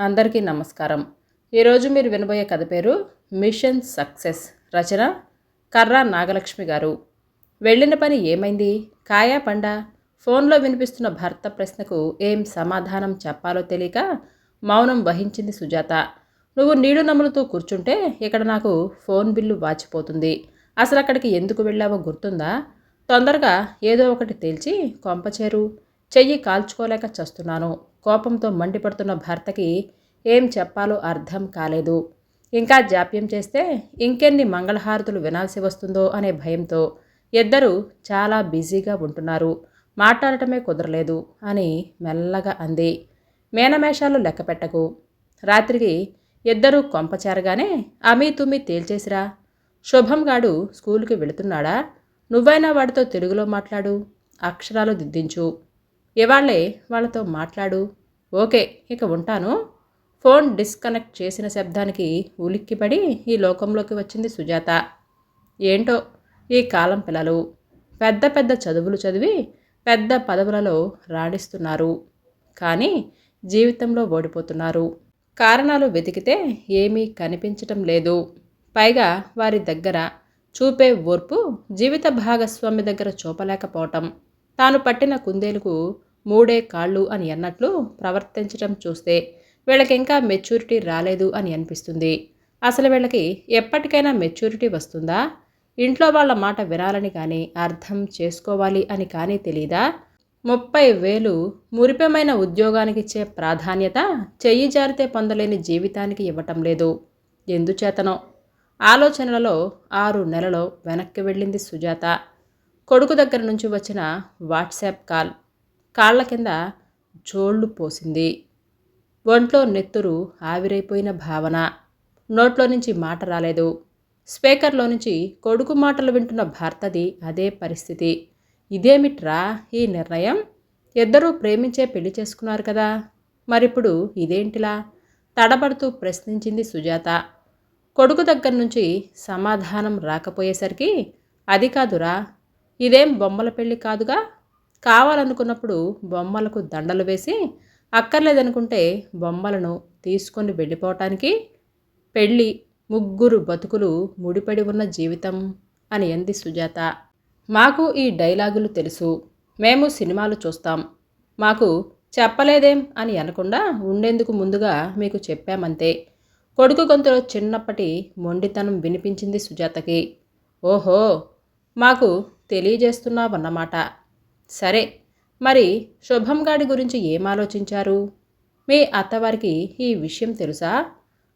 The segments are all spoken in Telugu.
అందరికీ నమస్కారం. ఈరోజు మీరు వినబోయే కథ పేరు మిషన్ సక్సెస్ రచన కర్రా నాగలక్ష్మి గారు. వెళ్ళిన పని ఏమైంది? కాయా పండ? ఫోన్లో వినిపిస్తున్న భర్త ప్రశ్నకు ఏం సమాధానం చెప్పాలో తెలియక మౌనం వహించింది సుజాత. నువ్వు నీళ్ళు నములుతూ కూర్చుంటే ఇక్కడ నాకు ఫోన్ బిల్లు వాచిపోతుంది. అసలు అక్కడికి ఎందుకు వెళ్ళావో గుర్తుందా? తొందరగా ఏదో ఒకటి తేల్చి కొంపచేరు చెయ్యి కాల్చుకోలేక చస్తున్నాను. కోపంతో మండిపడుతున్న భర్తకి ఏం చెప్పాలో అర్థం కాలేదు. ఇంకా జాప్యం చేస్తే ఇంకెన్ని మంగళహారతులు వినాల్సి వస్తుందో అనే భయంతో ఇద్దరు చాలా బిజీగా ఉంటున్నారు. మాట్లాడటమే కుదరలేదు అని మెల్లగా అంది. మేనమేషాలు లెక్క పెట్టకు. రాత్రికి ఇద్దరూ కొంపచేరగానే అమీ తుమ్మి తేల్చేసిరా. శుభం గాడు స్కూల్కి వెళుతున్నాడా? నువ్వైనా వాడితో తెలుగులో మాట్లాడు. అక్షరాలు దిద్దించు. ఇవాళ్ళే వాళ్ళతో మాట్లాడు. ఓకే ఇక ఉంటాను. ఫోన్ డిస్కనెక్ట్ చేసిన శబ్దానికి ఉలిక్కిపడి ఈ లోకంలోకి వచ్చింది సుజాత. ఏంటో ఈ కాలం పిల్లలు. పెద్ద పెద్ద చదువులు చదివి పెద్ద పదవులలో రాణిస్తున్నారు. కానీ జీవితంలో ఓడిపోతున్నారు. కారణాలు వెతికితే ఏమీ కనిపించటం లేదు. పైగా వారి దగ్గర చూపే ఓర్పు జీవిత భాగస్వామి దగ్గర చూపలేకపోవటం. తాను పట్టిన కుందేలుకు మూడే కాళ్ళు అని అన్నట్లు ప్రవర్తించటం చూస్తే వీళ్ళకి ఇంకా మెచ్యూరిటీ రాలేదు అని అనిపిస్తుంది. అసలు వీళ్ళకి ఎప్పటికైనా మెచ్యూరిటీ వస్తుందా? ఇంట్లో వాళ్ళ మాట వినాలని కానీ అర్థం చేసుకోవాలి అని కానీ తెలీదా? ముప్పై వేలు మురిపెమైన ఉద్యోగానికి ఇచ్చే ప్రాధాన్యత చెయ్యి జారితే పొందలేని జీవితానికి ఇవ్వటం లేదు. ఎందుచేతనో? ఆలోచనలలో ఆరు నెలలో వెనక్కి వెళ్ళింది సుజాత. కొడుకు దగ్గర నుంచి వచ్చిన వాట్సాప్ కాల్. కాళ్ళ కింద జోళ్ళు పోసింది. ఒంట్లో నెత్తురు ఆవిరైపోయిన భావన. నోట్లో నుంచి మాట రాలేదు. స్పీకర్లో నుంచి కొడుకు మాటలు వింటున్న భర్తది అదే పరిస్థితి. ఇదేమిట్రా ఈ నిర్ణయం? ఇద్దరూ ప్రేమించే పెళ్ళి చేసుకున్నారు కదా. మరిప్పుడు ఇదేంటిలా? తడబడుతూ ప్రశ్నించింది సుజాత. కొడుకు దగ్గర నుంచి సమాధానం రాకపోయేసరికి అది కాదురా ఇదేం బొమ్మల పెళ్ళి కాదుగా? కావాలనుకున్నప్పుడు బొమ్మలకు దండలు వేసి అక్కర్లేదనుకుంటే బొమ్మలను తీసుకొని వెళ్ళిపోవటానికి పెళ్ళి ముగ్గురు బతుకులు ముడిపడి ఉన్న జీవితం అని అంది సుజాత. మాకు ఈ డైలాగులు తెలుసు. మేము సినిమాలు చూస్తాం. మాకు చెప్పలేదేం అని అనకుండా ఉండేందుకు ముందుగా మీకు చెప్పామంతే. కొడుకు గొంతులో చిన్నప్పటి మొండితనం వినిపించింది సుజాతకి. ఓహో మాకు తెలియజేస్తున్నావన్నమాట. సరే మరి శుభం గాడి గురించి ఏం ఆలోచించారు? మీ అత్తవారికి ఈ విషయం తెలుసా?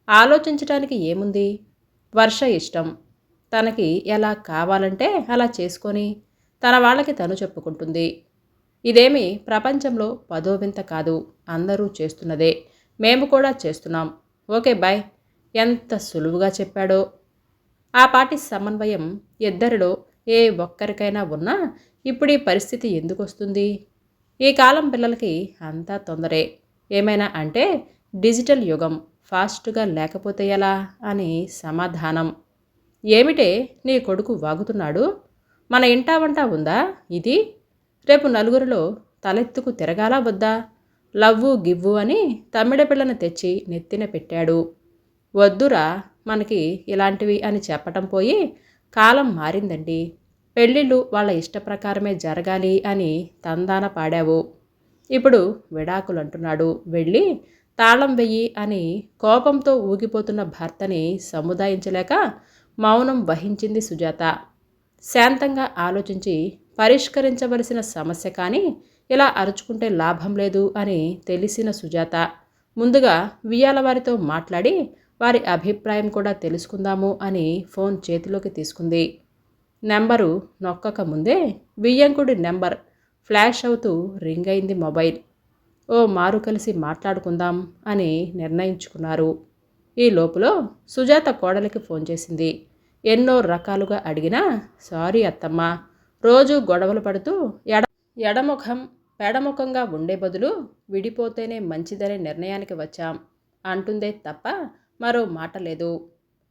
ఆలోచించటానికి ఏముంది? వర్ష ఇష్టం. తనకి ఎలా కావాలంటే అలా చేసుకొని తన వాళ్ళకి తను చెప్పుకుంటుంది. ఇదేమి ప్రపంచంలో పదోవింత కాదు. అందరూ చేస్తున్నదే. మేము కూడా చేస్తున్నాం. Okay bye. ఎంత సులువుగా చెప్పాడో. ఆ పాటి సమన్వయం ఇద్దరిలో ఏ ఒక్కరికైనా ఉన్నా ఇప్పుడు ఈ పరిస్థితి ఎందుకు వస్తుంది ఈ కాలం పిల్లలకి అంతా తొందరే. ఏమైనా అంటే డిజిటల్ యుగం ఫాస్ట్గా లేకపోతే ఎలా? అని సమాధానం. ఏమిటే నీ కొడుకు వాగుతున్నాడు? మన ఇంటా వంట ఉందా ఇది? రేపు నలుగురిలో తలెత్తుకు తిరగాలా వద్దా? లవ్వు గివ్వు అని తమ్మిడ పిల్లను తెచ్చి నెత్తిన పెట్టాడు. వద్దురా మనకి ఇలాంటివి అని చెప్పటం పోయి కాలం మారిందండి. పెళ్ళిళ్ళు వాళ్ళ ఇష్ట ప్రకారమే జరగాలి అని తందాన పాడావు. ఇప్పుడు విడాకులు అంటున్నాడు వెళ్ళి తాళం వెయ్యి అని కోపంతో ఊగిపోతున్న భర్తని సముదాయించలేక మౌనం వహించింది సుజాత. శాంతంగా ఆలోచించి పరిష్కరించవలసిన సమస్య కానీ ఇలా అరుచుకుంటే లాభం లేదు అని తెలిసిన సుజాత ముందుగా వియ్యాల వారితో మాట్లాడి వారి అభిప్రాయం కూడా తెలుసుకుందాము అని ఫోన్ చేతిలోకి తీసుకుంది. నెంబరు నొక్కక ముందే బియ్యంకుడి నెంబర్ ఫ్లాష్ అవుతూ రింగ్ అయింది మొబైల్. ఓ మారు కలిసి మాట్లాడుకుందాం అని నిర్ణయించుకున్నారు. ఈ లోపల సుజాత కోడలికి ఫోన్ చేసింది. ఎన్నో రకాలుగా అడిగినా సారీ అత్తమ్మ రోజు గొడవలు పడుతూ ఎడ ఎడముఖం పెడముఖంగా ఉండే బదులు విడిపోతేనే మంచిదనే నిర్ణయానికి వచ్చాం. అంటుందే తప్ప మరో మాట లేదు.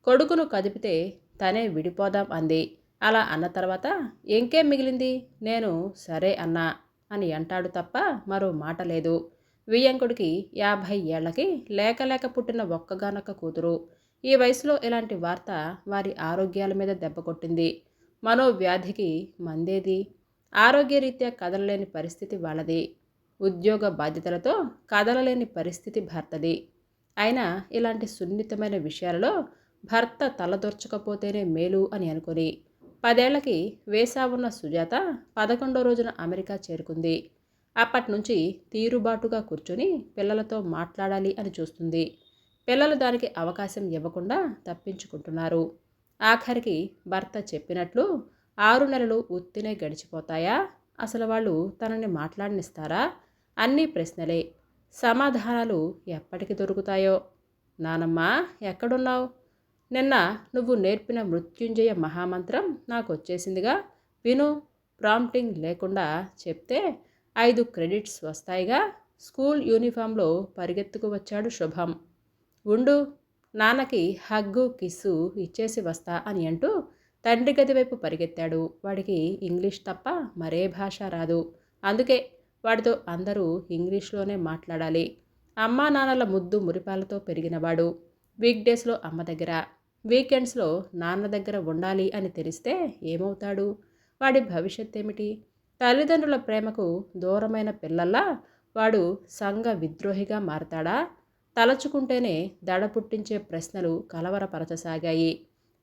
కొడుకును కదిపితే తనే విడిపోదాం అంది. అలా అన్న తర్వాత ఇంకేం మిగిలింది? నేను సరే అన్నా అని అంటాడు తప్ప మరో మాట లేదు. వియ్యంకుడికి యాభై ఏళ్ళకి లేక లేక పుట్టిన ఒక్కగానొక్క కూతురు. ఈ వయసులో ఇలాంటి వార్త వారి ఆరోగ్యాల మీద దెబ్బ కొట్టింది. మనోవ్యాధికి మందేది? ఆరోగ్యరీత్యా కదలలేని పరిస్థితి వాళ్ళది. ఉద్యోగ బాధ్యతలతో కదలలేని పరిస్థితి భర్తది. అయినా ఇలాంటి సున్నితమైన విషయాలలో భర్త తలదొర్చకపోతేనే మేలు అని అనుకుని పదేళ్ళకి వేసా ఉన్న సుజాత పదకొండో రోజున అమెరికా చేరుకుంది. అప్పటి నుంచి తీరుబాటుగా కూర్చొని పిల్లలతో మాట్లాడాలి అని చూస్తుంది. పిల్లలు దానికి అవకాశం ఇవ్వకుండా తప్పించుకుంటున్నారు. ఆఖరికి భర్త చెప్పినట్లు ఆరు నెలలు ఉత్తినే గడిచిపోతాయా? అసలు వాళ్ళు తనని మాట్లాడినిస్తారా? అన్నీ ప్రశ్నలే. సమాధానాలు ఎప్పటికి దొరుకుతాయో? నానమ్మ ఎక్కడున్నావు? నిన్న నువ్వు నేర్పిన మృత్యుంజయ మహామంత్రం నాకు వచ్చేసిందిగా విను ప్రాంప్టింగ్ లేకుండా చెప్తే ఐదు క్రెడిట్స్ వస్తాయిగా. స్కూల్ యూనిఫామ్లో పరిగెత్తుకు వచ్చాడు శుభం. ఉండు నాన్నకి హగ్గు కిస్సు ఇచ్చేసి వస్తా అని అంటూ తండ్రి గది వైపు పరిగెత్తాడు. వాడికి ఇంగ్లీష్ తప్ప మరే భాష రాదు. అందుకే వాడితో అందరూ ఇంగ్లీష్లోనే మాట్లాడాలి. అమ్మా నాన్నల ముద్దు మురిపాలతో పెరిగినవాడు. వీక్ డేస్లో అమ్మ దగ్గర. వీకెండ్స్లో నాన్న దగ్గర ఉండాలి అని తెలిస్తే ఏమవుతాడు? వాడి భవిష్యత్ ఏమిటి తల్లిదండ్రుల ప్రేమకు దూరమైన పిల్లల్లా వాడు సంఘ విద్రోహిగా మారతాడా? తలచుకుంటేనే దడ పుట్టించే ప్రశ్నలు కలవరపరచసాగాయి.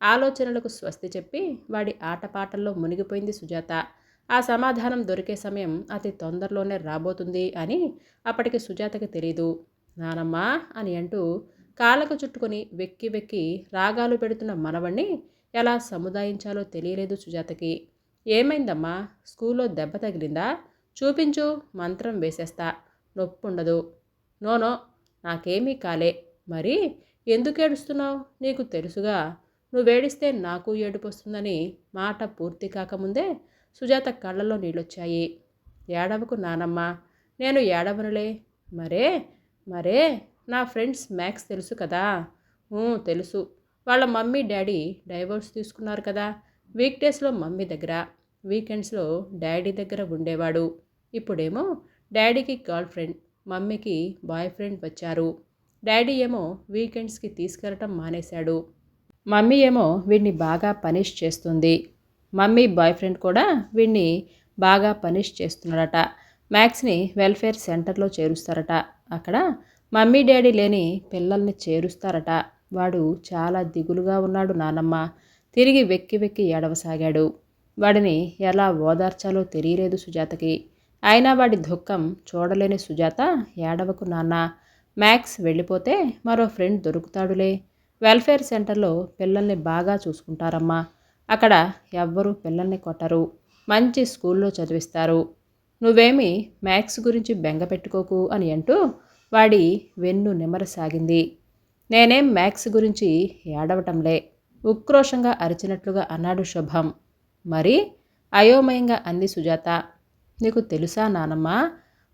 ఆలోచనలకు స్వస్తి చెప్పి వాడి ఆటపాటల్లో మునిగిపోయింది సుజాత. ఆ సమాధానం దొరికే సమయం అతి తొందరలోనే రాబోతుంది అని అప్పటికి సుజాతకి తెలీదు. నానమ్మా అని అంటూ కాళ్ళకు చుట్టుకొని వెక్కి వెక్కి రాగాలు పెడుతున్న మనవణ్ణి ఎలా సముదాయించాలో తెలియలేదు సుజాతకి. ఏమైందమ్మా? స్కూల్లో దెబ్బ తగిలిందా? చూపించు మంత్రం వేసేస్తా. నొప్పుండదు. నోనో నాకేమీ కాలే. మరి ఎందుకు ఏడుస్తున్నావు? నీకు తెలుసుగా. నువ్వేడిస్తే నాకు ఏడుపు వస్తుందని మాట పూర్తి కాకముందే సుజాత కళ్ళల్లో నీళ్ళొచ్చాయి. ఏడవకు నానమ్మ. నేను ఏడవనులే. మరే మరే నా ఫ్రెండ్స్ మ్యాక్స్ తెలుసు కదా? తెలుసు. వాళ్ళ మమ్మీ డాడీ డైవోర్స్ తీసుకున్నారు కదా? వీక్డేస్లో మమ్మీ దగ్గర వీకెండ్స్లో డాడీ దగ్గర ఉండేవాడు. ఇప్పుడేమో డాడీకి గర్ల్ ఫ్రెండ్ మమ్మీకి బాయ్ ఫ్రెండ్ వచ్చారు. డాడీ ఏమో వీకెండ్స్కి తీసుకెళ్ళటం మానేశాడు. మమ్మీ ఏమో వీడిని బాగా పనిష్ చేస్తుంది. మమ్మీ బాయ్ ఫ్రెండ్ కూడా వీడిని బాగా పనిష్ చేస్తున్నాడట. మ్యాక్స్ని వెల్ఫేర్ సెంటర్లో చేరుస్తారట. అక్కడ మమ్మీ డాడీ లేని పిల్లల్ని చేరుస్తారట. వాడు చాలా దిగులుగా ఉన్నాడు నానమ్మ. తిరిగి వెక్కి వెక్కి ఏడవసాగాడు. వాడిని ఎలా ఓదార్చాలో తెలియలేదు సుజాతకి. అయినా వాడి దుఃఖం చూడలేని సుజాత ఏడవకు నాన్న. మ్యాక్స్ వెళ్ళిపోతే మరో ఫ్రెండ్ దొరుకుతాడులే. వెల్ఫేర్ సెంటర్లో పిల్లల్ని బాగా చూసుకుంటారమ్మా. అక్కడ ఎవ్వరూ పిల్లల్ని కొట్టరు. మంచి స్కూల్లో చదివిస్తారు. నువ్వేమి మ్యాథ్స్ గురించి బెంగ పెట్టుకోకు అని అంటూ వాడి వెన్ను నిమరసాగింది. నేనేం మ్యాక్స్ గురించి ఏడవటంలే. ఉక్రోషంగా అరిచినట్లుగా అన్నాడు శుభం. మరి? అయోమయంగా అంది సుజాత. నీకు తెలుసా నానమ్మ?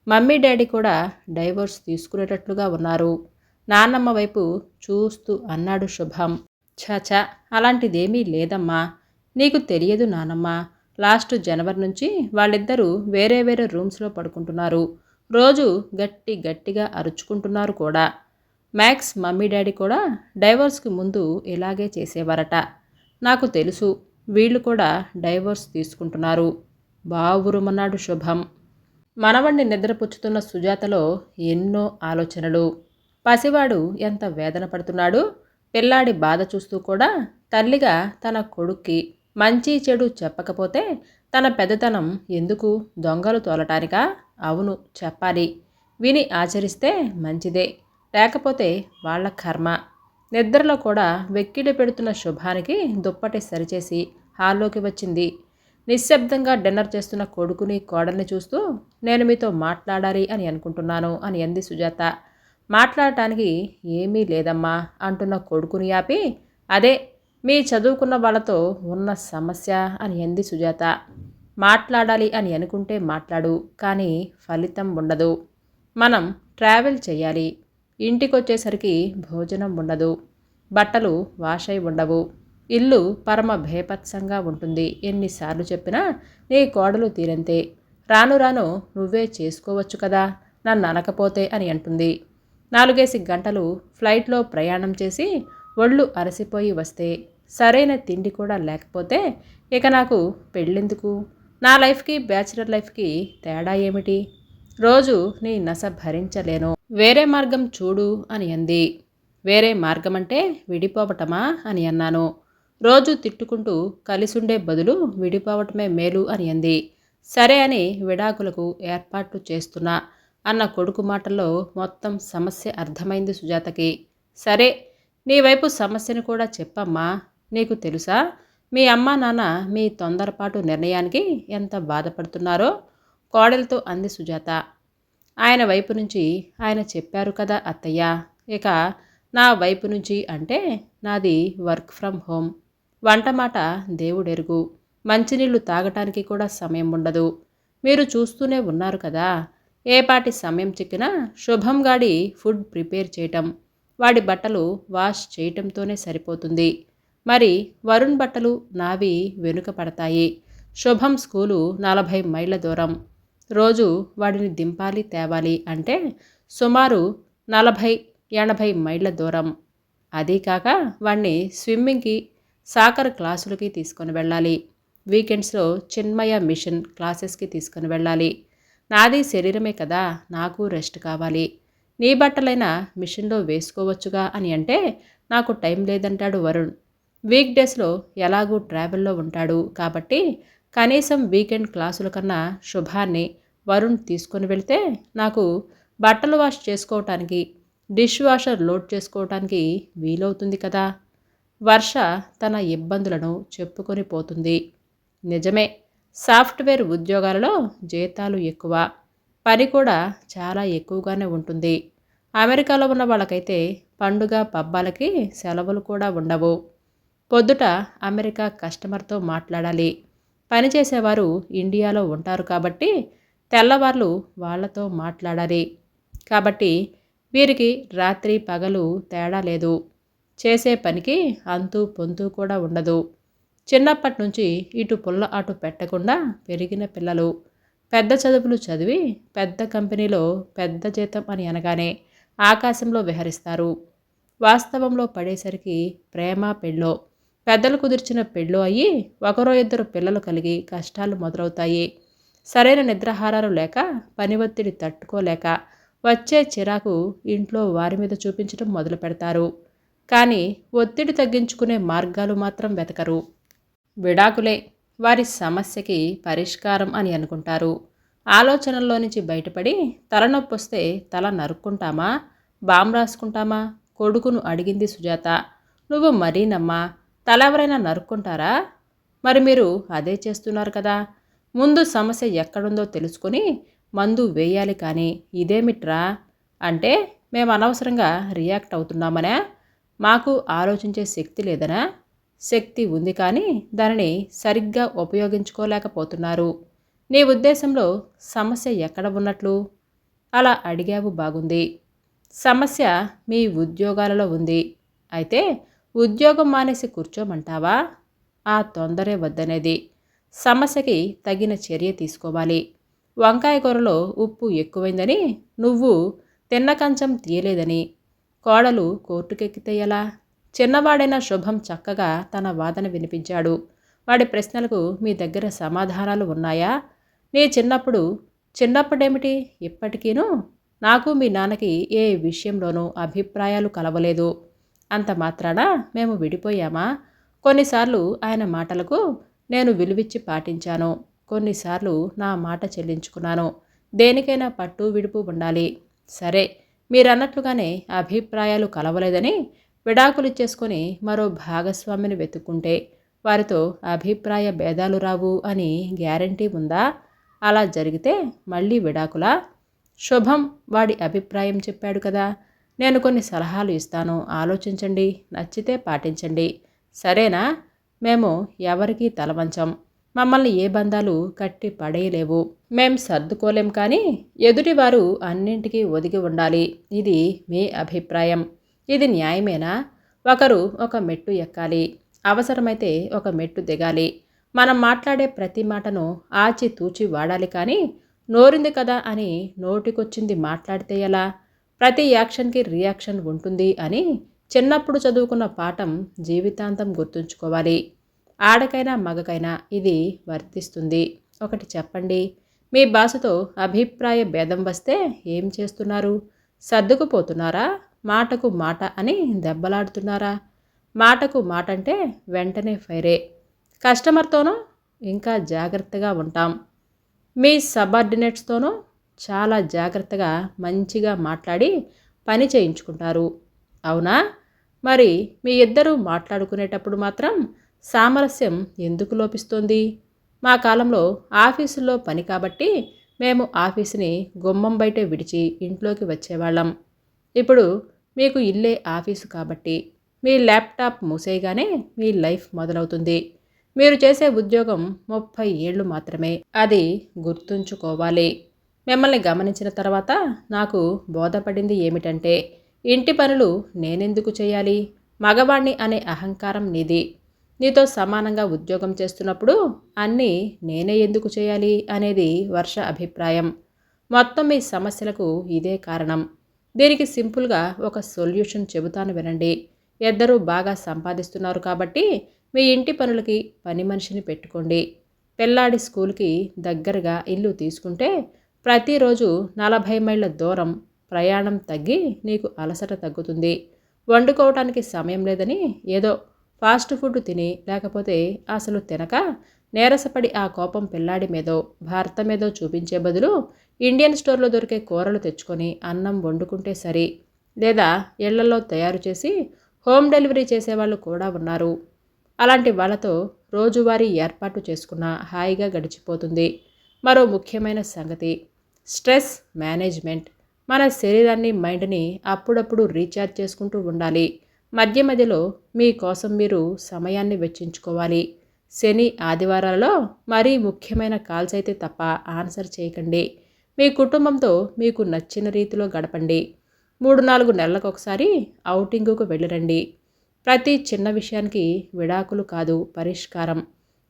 మమ్మీ డాడీ కూడా డైవోర్స్ తీసుకునేటట్లుగా ఉన్నారు. నాన్నమ్మ వైపు చూస్తూ అన్నాడు శుభం. ఛాచా అలాంటిదేమీ లేదమ్మా. నీకు తెలియదు నానమ్మ. లాస్ట్ జనవరి నుంచి వాళ్ళిద్దరూ వేరే వేరే రూమ్స్లో పడుకుంటున్నారు. రోజు గట్టి గట్టిగా అరుచుకుంటున్నారు కూడా. మ్యాక్స్ మమ్మీ డాడీ కూడా డైవర్స్కి ముందు ఇలాగే చేసేవారట. నాకు తెలుసు వీళ్ళు కూడా డైవర్స్ తీసుకుంటున్నారు. బావురుమన్నాడు శుభం. మనవణ్ణి నిద్రపుచ్చుతున్న సుజాతలో ఎన్నో ఆలోచనలు. పసివాడు ఎంత వేదన పడుతున్నాడు? పిల్లాడి బాధ చూస్తూ కూడా తల్లిగా తన కొడుక్కి మంచి చెడు చెప్పకపోతే తన పెద్దతనం ఎందుకు దొంగలు తోలటానికా? అవును చెప్పాలి. విని ఆచరిస్తే మంచిదే. లేకపోతే వాళ్ళ కర్మ. నిద్రలో కూడా వెక్కిడి పెడుతున్న శుభానికి దుప్పటి సరిచేసి హాల్లోకి వచ్చింది. నిశ్శబ్దంగా డిన్నర్ చేస్తున్న కొడుకుని కోడల్ని చూస్తూ నేను మీతో మాట్లాడాలి అని అనుకుంటున్నాను అని అంది సుజాత. మాట్లాడటానికి ఏమీ లేదమ్మా అంటున్న కొడుకుని ఆపి అదే మీ చదువుకున్న వాళ్ళతో ఉన్న సమస్య అని అంది సుజాత. మాట్లాడాలి అని అనుకుంటే మాట్లాడు కానీ ఫలితం ఉండదు. మనం ట్రావెల్ చేయాలి. ఇంటికొచ్చేసరికి భోజనం ఉండదు. బట్టలు వాష్ అయి ఉండవు. ఇల్లు పరమ భేపత్సంగా ఉంటుంది. ఎన్నిసార్లు చెప్పినా నీ కోడలు తీరంతే. రాను రాను నువ్వే చేసుకోవచ్చు కదా నన్ను అనకపోతే అని అంటుంది. నాలుగేసి గంటలు ఫ్లైట్లో ప్రయాణం చేసి ఒళ్ళు అరసిపోయి వస్తే సరైన తిండి కూడా లేకపోతే ఇక నాకు పెళ్ళెందుకు? నా లైఫ్కి బ్యాచిలర్ లైఫ్కి తేడా ఏమిటి? రోజు నీ నస భరించలేను. వేరే మార్గం చూడు అని అంది. వేరే మార్గం అంటే విడిపోవటమా అని అన్నాను. రోజు తిట్టుకుంటూ కలిసుండే బదులు విడిపోవటమే మేలు అని అంది. సరే అని విడాకులకు ఏర్పాట్లు చేస్తున్నా అన్న కొడుకు మాటల్లో మొత్తం సమస్య అర్థమైంది సుజాతకి. సరే నీ వైపు సమస్యను కూడా చెప్పమ్మా. నీకు తెలుసా? మీ అమ్మ నాన్న మీ తొందరపాటు నిర్ణయానికి ఎంత బాధపడుతున్నారో కోడలతో అంది సుజాత. ఆయన వైపు నుంచి ఆయన చెప్పారు కదా అత్తయ్య ఇక నా వైపు నుంచి అంటే నాది వర్క్ ఫ్రమ్ హోమ్. వంట మాట దేవుడెరుగు. మంచినీళ్ళు తాగటానికి కూడా సమయం ఉండదు. మీరు చూస్తూనే ఉన్నారు కదా ఏపాటి సమయం చిక్కినా శుభం గాడి ఫుడ్ ప్రిపేర్ చేయటం వాడి బట్టలు వాష్ చేయటంతోనే సరిపోతుంది. మరి వరుణ్ బట్టలు నావి వెనుక పడతాయి. శుభం స్కూలు నలభై మైళ్ళ దూరం. రోజు వాడిని దింపాలి తేవాలి అంటే సుమారు నలభై ఎనభై మైళ్ళ దూరం. అదీ కాక వాణ్ణి స్విమ్మింగ్కి సాకర్ క్లాసులకి తీసుకొని వెళ్ళాలి. వీకెండ్స్లో చిన్మయ మిషన్ క్లాసెస్కి తీసుకొని వెళ్ళాలి. నాది శరీరమే కదా నాకు రెస్ట్ కావాలి. నీ బట్టలైనా మిషన్లో వేసుకోవచ్చుగా అని అంటే నాకు టైం లేదంటాడు వరుణ్. వీక్ డేస్లో ఎలాగూ ట్రావెల్లో ఉంటాడు. కాబట్టి కనీసం వీకెండ్ క్లాసుల కన్నా శుభాన్ని వరుణ్ తీసుకొని వెళ్తే నాకు బట్టలు వాష్ చేసుకోవటానికి డిష్ వాషర్ లోడ్ చేసుకోవటానికి వీలవుతుంది కదా? వర్ష తన ఇబ్బందులను చెప్పుకొని పోతుంది. నిజమే సాఫ్ట్వేర్ ఉద్యోగాలలో జీతాలు ఎక్కువ పని కూడా చాలా ఎక్కువగానే ఉంటుంది. అమెరికాలో ఉన్న వాళ్ళకైతే పండుగ పబ్బాలకి సెలవులు కూడా ఉండవు. పొద్దుట అమెరికా కస్టమర్తో మాట్లాడాలి. పనిచేసేవారు ఇండియాలో ఉంటారు కాబట్టి తెల్లవార్లు వాళ్ళతో మాట్లాడాలి. కాబట్టి వీరికి రాత్రి పగలు తేడా లేదు. చేసే పనికి అంతు పొంతు కూడా ఉండదు. చిన్నప్పటి నుంచి ఇటు పుల్ల అటు పెట్టకుండా పెరిగిన పిల్లలు. పెద్ద చదువులు చదివి పెద్ద కంపెనీలో పెద్ద జీతం అని అనగానే ఆకాశంలో విహరిస్తారు. వాస్తవంలో పడేసరికి ప్రేమ పెళ్ళో. పెద్దలు కుదిర్చిన పెళ్ళు అయ్యి ఒకరో ఇద్దరు పిల్లలు కలిగి కష్టాలు మొదలవుతాయి. సరైన నిద్రాహారాలు లేక పని ఒత్తిడి తట్టుకోలేక వచ్చే చిరాకు ఇంట్లో వారి మీద చూపించడం మొదలు పెడతారు. కానీ ఒత్తిడి తగ్గించుకునే మార్గాలు మాత్రం వెతకరు. విడాకులే వారి సమస్యకి పరిష్కారం అని అనుకుంటారు. ఆలోచనల్లో నుంచి బయటపడి తలనొప్పి వస్తే తల నరుక్కుంటామా? బామ్ రాసుకుంటామా? కొడుకును అడిగింది సుజాత. నువ్వు మరీనమ్మా తల ఎవరైనా నరుక్కుంటారా? మరి మీరు అదే చేస్తున్నారు కదా. ముందు సమస్య ఎక్కడుందో తెలుసుకొని మందు వేయాలి కానీ ఇదేమిట్రా? అంటే మేము అనవసరంగా రియాక్ట్ అవుతున్నామనే? మాకు ఆలోచించే శక్తి లేదనా? శక్తి ఉంది కానీ దానిని సరిగ్గా ఉపయోగించుకోలేకపోతున్నారు. నీ ఉద్దేశంలో సమస్య ఎక్కడ ఉన్నట్లు? అలా అడిగావు బాగుంది. సమస్య మీ ఉద్యోగాలలో ఉంది. అయితే ఉద్యోగం మానేసి కూర్చోమంటావా? ఆ తొందరే వద్దనేది. సమస్యకి తగిన చర్య తీసుకోవాలి. వంకాయ కూరలో ఉప్పు ఎక్కువైందని నువ్వు తిన్న కంచం తీయలేదని. కోడలు కోర్టుకెక్కితే ఎలా చిన్నవాడైన శుభం చక్కగా తన వాదన వినిపించాడు. వాడి ప్రశ్నలకు మీ దగ్గర సమాధానాలు ఉన్నాయా? నీ చిన్నప్పుడు చిన్నప్పుడేమిటి? ఇప్పటికీనూ? నాకు మీ నాన్నకి ఏ విషయంలోనూ అభిప్రాయాలు కలవలేదు. అంత మాత్రాన మేము విడిపోయామా? కొన్నిసార్లు ఆయన మాటలకు నేను విలువిచ్చి పాటించాను. కొన్నిసార్లు నా మాట చెల్లించుకున్నాను. దేనికైనా పట్టు విడుపు ఉండాలి. సరే మీరన్నట్లుగానే అభిప్రాయాలు కలవలేదని విడాకులు ఇచ్చేసుకొని మరో భాగస్వామిని వెతుక్కుంటే వారితో అభిప్రాయ భేదాలు రావు అని గ్యారంటీ ఉందా? అలా జరిగితే మళ్ళీ విడాకులా? శుభం వాడి అభిప్రాయం చెప్పాడు కదా. నేను కొన్ని సలహాలు ఇస్తాను. ఆలోచించండి నచ్చితే పాటించండి. సరేనా? మేము ఎవరికీ తలవంచం. మమ్మల్ని ఏ బంధాలు కట్టి పడేయలేవు. మేం సర్దుకోలేం కానీ ఎదుటివారు అన్నింటికీ ఒదిగి ఉండాలి. ఇది మీ అభిప్రాయం. ఇది న్యాయమేనా? ఒకరు ఒక మెట్టు ఎక్కాలి. అవసరమైతే ఒక మెట్టు దిగాలి. మనం మాట్లాడే ప్రతి మాటను ఆచి తూచి వాడాలి కానీ నోరింది కదా అని నోటికొచ్చింది మాట్లాడితే ఎలా? ప్రతి యాక్షన్కి రియాక్షన్ ఉంటుంది అని చిన్నప్పుడు చదువుకున్న పాఠం జీవితాంతం గుర్తుంచుకోవాలి. ఆడకైనా మగకైనా ఇది వర్తిస్తుంది. ఒకటి చెప్పండి. మీ భాషతో అభిప్రాయ భేదం వస్తే ఏం చేస్తున్నారు? సర్దుకుపోతున్నారా? మాటకు మాట అని దెబ్బలాడుతున్నారా? మాటకు మాట అంటే వెంటనే ఫైరే. కస్టమర్తోనూ ఇంకా జాగ్రత్తగా ఉంటాం. మీ సబార్డినేట్స్తోనూ చాలా జాగ్రత్తగా మంచిగా మాట్లాడి పని చేయించుకుంటారు. అవునా? మరి మీ ఇద్దరూ మాట్లాడుకునేటప్పుడు మాత్రం సామరస్యం ఎందుకు లోపిస్తోంది? మా కాలంలో ఆఫీసులో పని కాబట్టి మేము ఆఫీసుని గుమ్మం బయటే విడిచి ఇంట్లోకి వచ్చేవాళ్ళం. ఇప్పుడు మీకు ఇల్లే ఆఫీసు కాబట్టి మీ ల్యాప్టాప్ మూసేయగానే మీ లైఫ్ మొదలవుతుంది. మీరు చేసే ఉద్యోగం ముప్పై ఏళ్ళు మాత్రమే. అది గుర్తుంచుకోవాలి. మిమ్మల్ని గమనించిన తర్వాత నాకు బోధపడింది ఏమిటంటే ఇంటి పనులు నేనెందుకు చేయాలి? మగవాణ్ణి అనే అహంకారం నీది. నీతో సమానంగా ఉద్యోగం చేస్తున్నప్పుడు అన్నీ నేనే ఎందుకు చేయాలి అనేది వర్ష అభిప్రాయం. మొత్తం మీ సమస్యలకు ఇదే కారణం. దీనికి సింపుల్గా ఒక సొల్యూషన్ చెబుతాను వినండి. ఇద్దరూ బాగా సంపాదిస్తున్నారు కాబట్టి మీ ఇంటి పనులకి పని మనిషిని పెట్టుకోండి. పిల్లాడి స్కూల్కి దగ్గరగా ఇల్లు తీసుకుంటే ప్రతిరోజు నలభై మైళ్ళ దూరం ప్రయాణం తగ్గి నీకు అలసట తగ్గుతుంది. వండుకోవటానికి సమయం లేదని ఏదో ఫాస్ట్ ఫుడ్ తిని లేకపోతే అసలు తినక నేరసపడి ఆ కోపం పిల్లాడి మీదో భర్త మీదో చూపించే బదులు ఇండియన్ స్టోర్లో దొరికే కూరలు తెచ్చుకొని అన్నం వండుకుంటే సరి. లేదా ఇళ్ళలో తయారు చేసి హోమ్ డెలివరీ చేసేవాళ్ళు కూడా ఉన్నారు. అలాంటి వాళ్ళతో రోజువారీ ఏర్పాటు చేసుకున్న హాయిగా గడిచిపోతుంది. మరో ముఖ్యమైన సంగతి స్ట్రెస్ మేనేజ్మెంట్. మన శరీరాన్ని మైండ్ని అప్పుడప్పుడు రీఛార్జ్ చేసుకుంటూ ఉండాలి. మధ్య మధ్యలో మీకోసం మీరు సమయాన్ని వెచ్చించుకోవాలి. శని ఆదివారాలలో మరీ ముఖ్యమైన కాల్స్ అయితే తప్ప ఆన్సర్ చేయకండి. మీ కుటుంబంతో మీకు నచ్చిన రీతిలో గడపండి. మూడు నాలుగు నెలలకు ఒకసారి ఔటింగుకు వెళ్ళిరండి. ప్రతి చిన్న విషయానికి విడాకులు కాదు పరిష్కారం.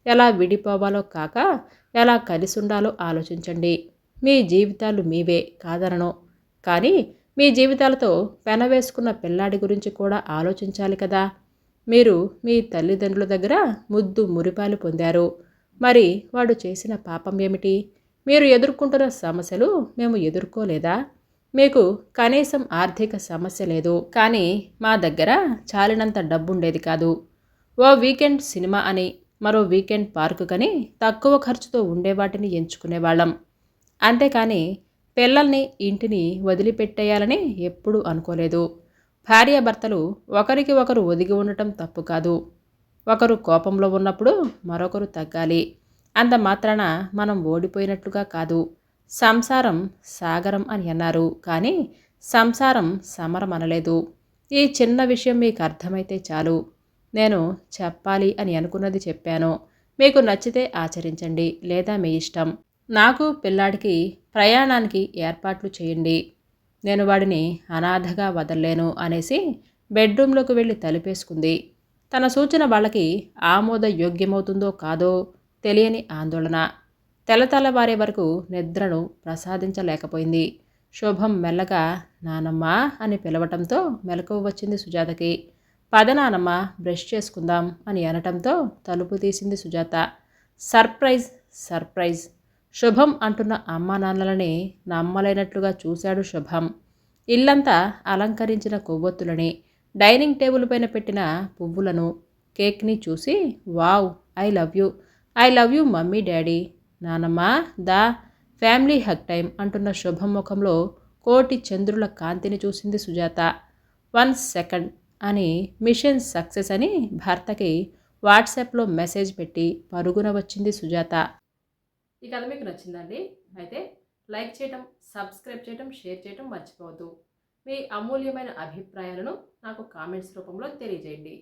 ఎలా విడిపోవాలో కాక ఎలా కలిసి ఉండాలో ఆలోచించండి. మీ జీవితాలు మీవే కాదనను. కానీ మీ జీవితాలతో పెనవేసుకున్న పిల్లాడి గురించి కూడా ఆలోచించాలి కదా. మీరు మీ తల్లిదండ్రుల దగ్గర ముద్దు మురిపాలు పొందారు. మరి వాడు చేసిన పాపం ఏమిటి? మీరు ఎదుర్కొంటున్న సమస్యలు మేము ఎదుర్కోలేదా? మీకు కనీసం ఆర్థిక సమస్య లేదు. కానీ మా దగ్గర చాలినంత డబ్బుండేది కాదు. ఓ వీకెండ్ సినిమా అని మరో వీకెండ్ పార్కు కని తక్కువ ఖర్చుతో ఉండేవాటిని ఎంచుకునేవాళ్ళం. అంతేకాని పిల్లల్ని ఇంటిని వదిలిపెట్టేయాలని ఎప్పుడూ అనుకోలేదు. భార్యాభర్తలు ఒకరికి ఒకరు ఒదిగి ఉండటం తప్పు కాదు. ఒకరు కోపంలో ఉన్నప్పుడు మరొకరు తగ్గాలి. అంత మాత్రాన మనం ఓడిపోయినట్లుగా కాదు. సంసారం సాగరం అని అన్నారు. కానీ సంసారం సమరం అనలేదు. ఈ చిన్న విషయం మీకు అర్థమైతే చాలు. నేను చెప్పాలి అని అనుకున్నది చెప్పాను. మీకు నచ్చితే ఆచరించండి లేదా మీ ఇష్టం. నాకు పిల్లాడికి ప్రయాణానికి ఏర్పాట్లు చేయండి. నేను వాడిని అనాథగా వదలలేను అనేసి బెడ్రూమ్లోకి వెళ్ళి తలుపేసుకుంది. తన సూచన వాళ్ళకి ఆమోద యోగ్యమవుతుందో కాదో తెలియని ఆందోళన. తెల్లతెల్లవారే వరకు నిద్రను ప్రసాదించలేకపోయింది. శుభం మెల్లగా నానమ్మ అని పిలవటంతో మెలకువ వచ్చింది సుజాతకి. పద నానమ్మ బ్రష్ చేసుకుందాం అని అనటంతో తలుపు తీసింది సుజాత. సర్ప్రైజ్ సర్ప్రైజ్ శుభం అంటున్న అమ్మా నాన్నలని నమ్మలేనట్లుగా చూశాడు శుభం. ఇల్లంతా అలంకరించిన కొవ్వొత్తులని డైనింగ్ టేబుల్ పైన పెట్టిన పువ్వులను కేక్ని చూసి wow I love you I love you mummy daddy నానమ్మ దా ఫ్యామిలీ హక్ టైం అంటున్న శుభం ముఖంలో కోటి చంద్రుల కాంతిని చూసింది సుజాత. వన్ సెకండ్ అని మిషన్ సక్సెస్ అని భర్తకి వాట్సాప్లో మెసేజ్ పెట్టి పరుగున వచ్చింది సుజాత. ఈ కథ మీకు నచ్చిందండి అయితే లైక్ చేయటం సబ్స్క్రైబ్ చేయటం షేర్ చేయటం మర్చిపోవద్దు. మీ అమూల్యమైన అభిప్రాయాలను నాకు కామెంట్స్ రూపంలో తెలియజేయండి.